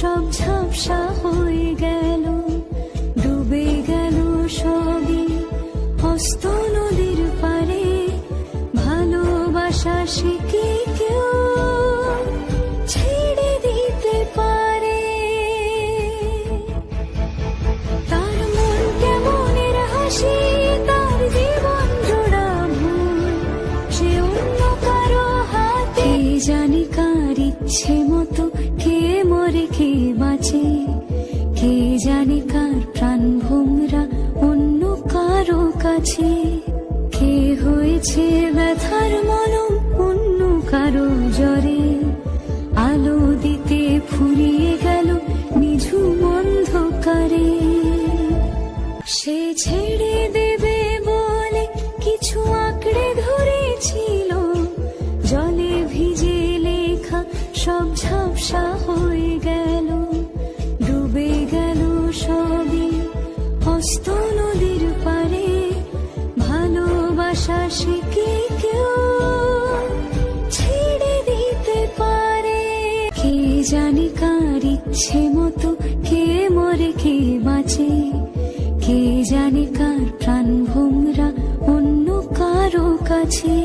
সব ঝাপসা হয়ে গেল, ডুবে গেল সবই। হস্ত নদীর পারে ভালোবাসা শিখে কেউ ছেড়ে দিতে পারে? তার মন তার সে অন্য কারও হাতে। জানি কার ইচ্ছে মতো মরে কে বাঁচে? কে জানি কার প্রাণ ভোমরা অন্য কারও কাছে? কে হয়েছে ব্যথার মলম অন্য কারও জ্বরে? আলো দিতে ফুরিয়ে গেল নিঝুম অন্ধকারে। সে ছেড়ে দেবে বলে কিছু আঁকড়ে ধরেছিল। জলে ভিজে লেখা সব ঝাপসা হস্ত নদীর পারে ভালোবাসা শিখে কেউ ছেড়ে দিতে পারে। কে জানি কার ইচ্ছে মতো কে মরে কে বাঁচে। কে জানে কার প্রাণ ভোমরা অন্য কারও কাছে।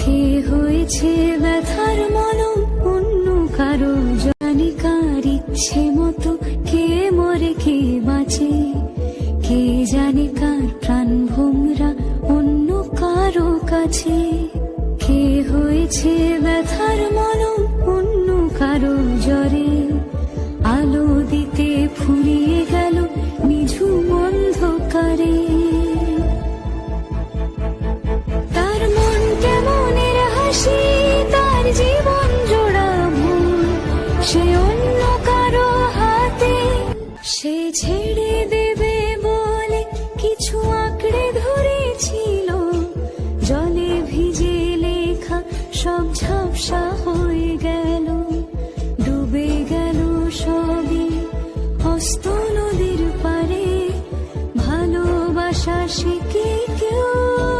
কে হয়েছে ব্যথার মলম অন্য কারও। জানি কার ইচ্ছে মতো কে মরে কে বাঁচে। কে জানে কার প্রাণ ভোমরা? অন্য কারও কাছে কে হয়েছে ব্যথার মলম? অন্য কারও জ্বরে আলো দিতে ফুরিয়ে গেল নিঝুম অন্ধকারে। তার মন কেমনের হাসি? তার জীবন জোড়া ভুল। সে অন্য কারও হাতে সে ছেড়ে হস্ত নদীর পারে ভালোবাসা শিখে কেউ